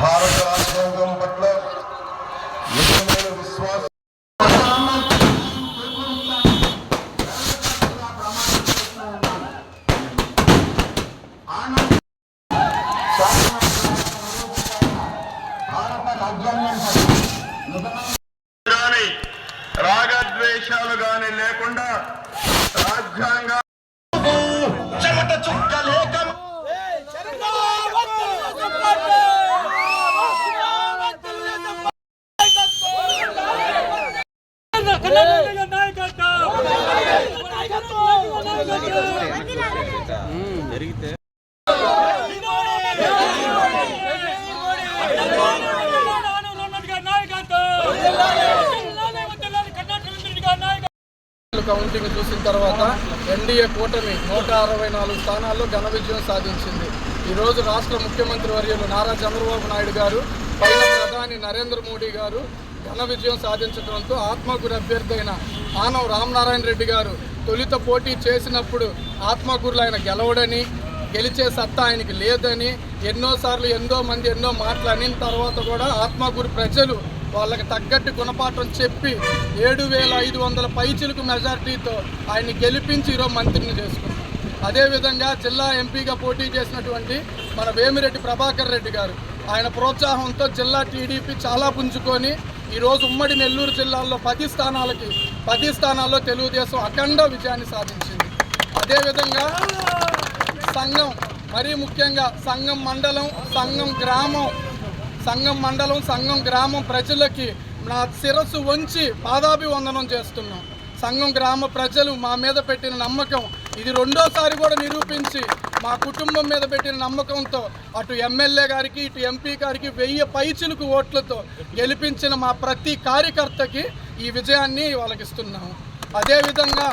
రాజ్యాంగం పట్ల నిజమైన విశ్వాసం. గాని రాగద్వేషాలు గాని లేకుండా రాజ్యాంగ చెమట చుక్క జరిగితే కౌంటింగ్ చూసిన తర్వాత ఎన్డీఏ కూటమి నూట అరవై నాలుగు స్థానాల్లో ఘన విజయం సాధించింది. ఈరోజు రాష్ట్ర ముఖ్యమంత్రి వర్యులు నారా చంద్రబాబు నాయుడు గారు పైన ప్రధాని నరేంద్ర మోడీ గారు ఘన విజయం సాధించడంతో ఆత్మకూరు అభ్యర్థి అయిన ఆనవ రామనారాయణ రెడ్డి గారు తొలుత పోటీ చేసినప్పుడు ఆత్మకూరులో ఆయన గెలవడని గెలిచే సత్తా ఆయనకి లేదని ఎన్నోసార్లు ఎంతో మంది ఎన్నో మాటలు అనిన తర్వాత కూడా ఆత్మకూరు ప్రజలు వాళ్ళకి తగ్గట్టు గుణపాఠం చెప్పి ఏడు వేల ఐదు వందల పైచిలకు మెజార్టీతో ఆయన్ని గెలిపించి ఈరోజు మంత్రిని చేసుకున్నారు. అదేవిధంగా జిల్లా ఎంపీగా పోటీ చేసినటువంటి మన వేమిరెడ్డి ప్రభాకర్ రెడ్డి గారు ఆయన ప్రోత్సాహంతో జిల్లా టీడీపీ చాలా పుంజుకొని ఈరోజు ఉమ్మడి నెల్లూరు జిల్లాలో పది స్థానాలకి పది స్థానాల్లో తెలుగుదేశం అఖండ విజయాన్ని సాధించింది. అదేవిధంగా సంఘం మరీ ముఖ్యంగా సంఘం మండలం సంఘం గ్రామం సంఘం మండలం సంఘం గ్రామం ప్రజలకి నా శిరస్సు వంచి పాదాభివందనం చేస్తున్నాం. సంఘం గ్రామ ప్రజలు మా మీద పెట్టిన నమ్మకం ఇది రెండోసారి కూడా నిరూపించి మా కుటుంబం మీద పెట్టిన నమ్మకంతో అటు ఎమ్మెల్యే గారికి ఇటు ఎంపీ గారికి వెయ్యి పైచులకు ఓట్లతో గెలిపించిన మా ప్రతి కార్యకర్తకి ఈ విజయాన్ని వాళ్ళకి ఇస్తున్నాము అదేవిధంగా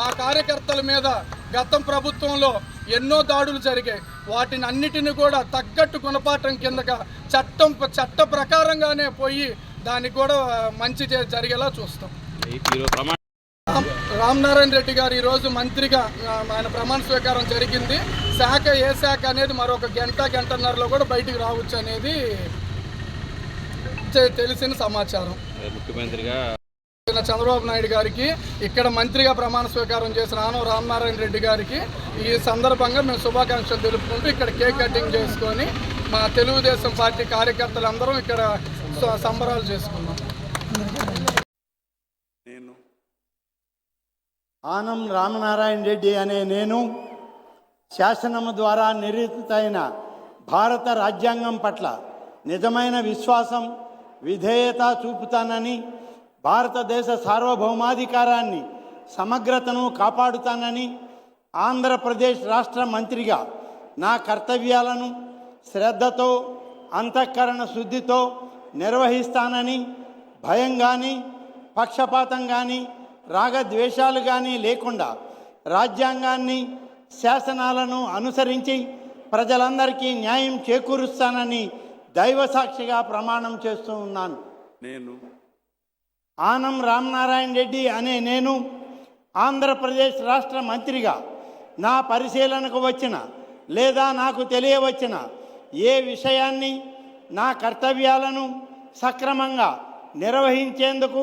మా కార్యకర్తల మీద గతం ప్రభుత్వంలో ఎన్నో దాడులు జరిగాయి. వాటిని అన్నిటిని కూడా తగ్గట్టు గుణపాఠం కిందగా చట్టం చట్ట ప్రకారంగానే పోయి దానికి కూడా మంచి జరిగేలా చూస్తాం. రామనారాయణ రెడ్డి గారు ఈరోజు మంత్రిగా ఆయన ప్రమాణ స్వీకారం జరిగింది. శాఖ ఏ శాఖ అనేది మరొక గంట గంటన్నరలో కూడా బయటికి రావచ్చు అనేది తెలిసిన సమాచారం. ముఖ్యమంత్రిగా చంద్రబాబు నాయుడు గారికి ఇక్కడ మంత్రిగా ప్రమాణ స్వీకారం చేసిన ఆనవ రామనారాయణ రెడ్డి గారికి ఈ సందర్భంగా మేము శుభాకాంక్షలు తెలుపుకుంటూ ఇక్కడ కేక్ కటింగ్ చేసుకొని మా తెలుగుదేశం పార్టీ కార్యకర్తలందరం ఇక్కడ సంబరాలు చేసుకున్నాం. ఆనం రామనారాయణ రెడ్డి అనే నేను శాసనము ద్వారా నిరూపితైన భారత రాజ్యాంగం పట్ల నిజమైన విశ్వాసం విధేయత చూపుతానని భారతదేశ సార్వభౌమాధికారాన్ని సమగ్రతను కాపాడుతానని ఆంధ్రప్రదేశ్ రాష్ట్ర మంత్రిగా నా కర్తవ్యాలను శ్రద్ధతో అంతఃకరణ శుద్ధితో నిర్వహిస్తానని భయం కానీ పక్షపాతం కానీ రాగద్వేషాలు కానీ లేకుండా రాజ్యాంగాన్ని శాసనాలను అనుసరించి ప్రజలందరికీ న్యాయం చేకూరుస్తానని దైవ సాక్షిగా ప్రమాణం చేస్తూ ఉన్నాను. నేను ఆనం రామనారాయణ రెడ్డి అనే నేను ఆంధ్రప్రదేశ్ రాష్ట్ర మంత్రిగా నా పరిశీలనకు వచ్చిన లేదా నాకు తెలియవచ్చిన ఏ విషయాన్ని నా కర్తవ్యాలను సక్రమంగా నిర్వహించేందుకు